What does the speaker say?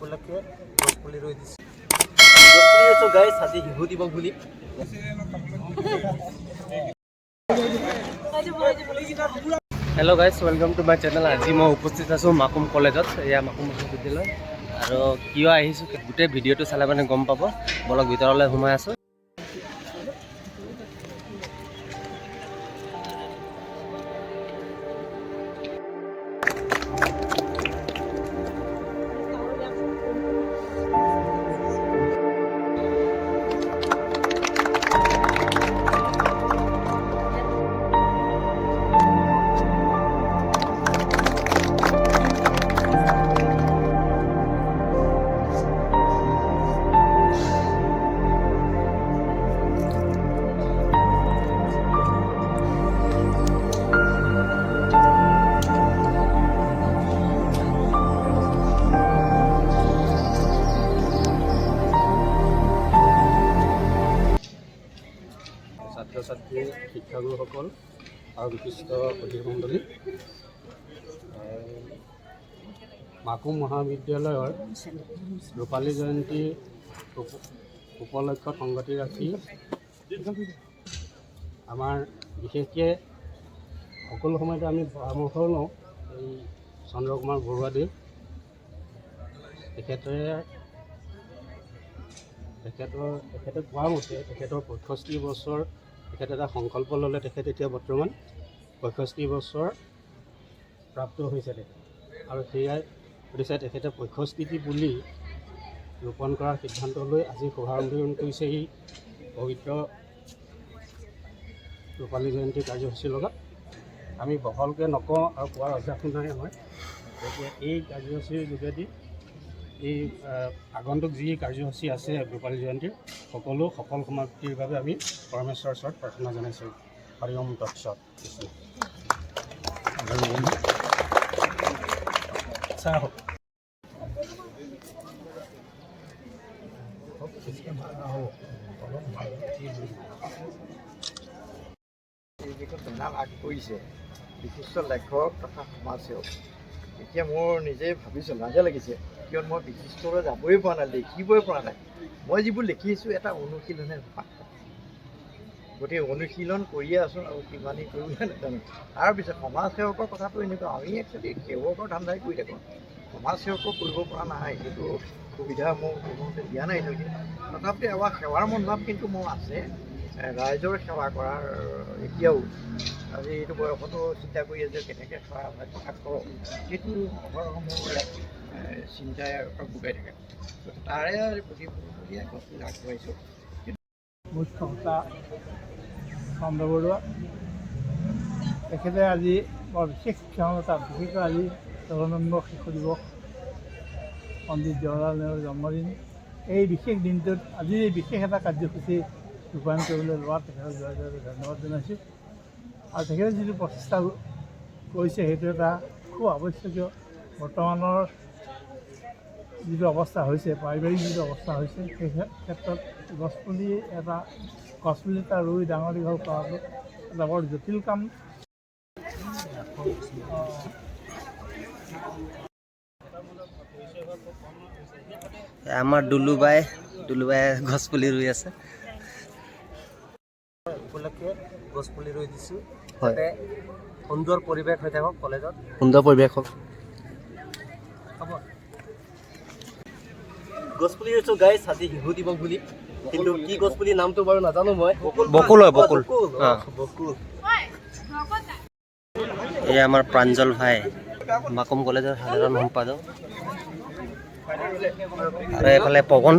উপলক্ষে গছপুলি রয়ে দিচ্ছি ৰুইছোঁ গাইছ আজি শিশু দিৱস বুলি। Hello' guys welcome to my channel আজি মই উপস্থিত আছোঁ মাকুম কলেজত, এয়া মাকুম মহাবিদ্যালয়। আৰু কিয় আহিছোঁ, গোটেই ভিডিঅ'টো চালে মানে গম পাব। বলক ভিতৰলৈ সোমাই আছোঁ। শিক্ষাগুৰুসকল আৰু বিশিষ্ট অতিথিমণ্ডলী মাকুম মহাবিদ্যালয়ৰ ৰূপালী জয়ন্তী উপ- উপলক্ষত সংগতি ৰাখি আমাৰ বিশেষকৈ সকলো সময়তে আমি পৰামৰ্শ লওঁ এই চন্দ্ৰকুমাৰ বৰুৱাদেৱ। তেখেতে তেখেতৰ তেখেতে কোৱা মতে তেখেতৰ পঁয়ষষ্ঠি বছৰ তেখেতে এটা সংকল্প ল'লে তেখেত এতিয়া বৰ্তমান পঁয়ষষ্ঠি বছৰ প্ৰাপ্ত হৈছে তেখেত। আৰু সেয়াই সুধিছে তেখেতে পঁয়ষষ্ঠিটি পুলি ৰোপণ কৰাৰ সিদ্ধান্ত লৈ আজি শুভাৰম্ভ কৰিছে এই পবিত্ৰ ৰূপালী জয়ন্তী কাৰ্যসূচীৰ লগত। আমি বহলকৈ নকওঁ আৰু কোৱাৰ অভ্যাসো নাই আমাৰ। গতিকে এই কাৰ্যসূচীৰ যোগেদি এই আগন্তুক যি কাৰ্যসূচী আছে ৰূপালী জয়ন্তীৰ সকলো সফল সমাপ্তিৰ বাবে আমি পৰমেশ্বৰৰ ওচৰত প্ৰাৰ্থনা জনাইছোঁ। হৰি ওম আগ কৰিছে বিশিষ্ট লেখক তথা সমাজসেৱক। এতিয়া মোৰ নিজে ভাবিছোঁ লাজে লাগিছে। কিয়নো মই বিশিষ্টলৈ যাবই পৰা নাই, লিখিবই পৰা নাই। মই যিবোৰ লিখিছোঁ, এটা অনুশীলনে গতিকে অনুশীলন কৰিয়ে আছোঁ আৰু কিমানি কৰিবলৈ নাজানো। তাৰপিছত সমাজসেৱকৰ কথাটো এনেকুৱা, আমি একচুৱেলি সেৱকৰ ধান্দাই কৰি থাকোঁ। সমাজসেৱকক কৰিব পৰা নাই, সেইটো সুবিধা মোক কোনোমতে দিয়া নাই। এতিয়ালৈকে তথাপি আমাৰ সেৱাৰ মনোভাৱ কিন্তু মোৰ আছে। ৰাইজৰ সেৱা কৰাৰ এতিয়াও আজি এইটো বয়সতো চিন্তা কৰি আছে কেনেকৈ সেৱা প্ৰকাশ কৰক সেইটো অহৰহ চিন্তাই বুকাই থাকে। তাৰে প্ৰতিফলিত কৰি আগবাঢ়িছোঁ। মুখ্য সত্তা চন্দ্ৰ বৰুৱা। তেখেতে আজি বৰ বিশেষ ক্ষমতা, বিশেষকৈ আজি জগন্নাথ শিশু দিৱস, পণ্ডিত জৱাহৰলাল নেহৰুৰ জন্মদিন। এই বিশেষ দিনটোত আজি বিশেষ এটা কাৰ্যসূচী ৰূপায়ণ কৰিবলৈ লোৱাত তেখেতক ধন্যবাদ জনাইছোঁ আৰু তেখেতে যিটো প্ৰচেষ্টা কৰিছে সেইটো এটা খুব আৱশ্যকীয় বৰ্তমানৰ যিটো অৱস্থা হৈছে, পাৰিবাৰিক যিটো অৱস্থা হৈছে, সেই ক্ষেত্ৰত গছপুলি এটা গছপুলি এটা ৰুই ডাঙৰ দীঘল কৰাটো এটা বৰ জটিল কাম। আমাৰ দুলুবাই দুলুবাই গছপুলি ৰুই আছে। উপলক্ষে গছপুলি ৰুই দিছোঁ। যাতে সুন্দৰ পৰিৱেশ হৈ থাকক কলেজত। সুন্দৰ পৰিৱেশ হওক। হ'ব। গছপুলি ৰুইছোঁ গাইছ আজি শিশু দিৱস বুলি। কিন্তু কি গছপুলি নামটো বাৰু নাজানো মই। বকুল হয়, বকুল। বকুল এই আমাৰ প্ৰাঞ্জল ভাই মাকুম কলেজৰ সাধাৰণ সম্পাদক। আৰু এইফালে পৱন।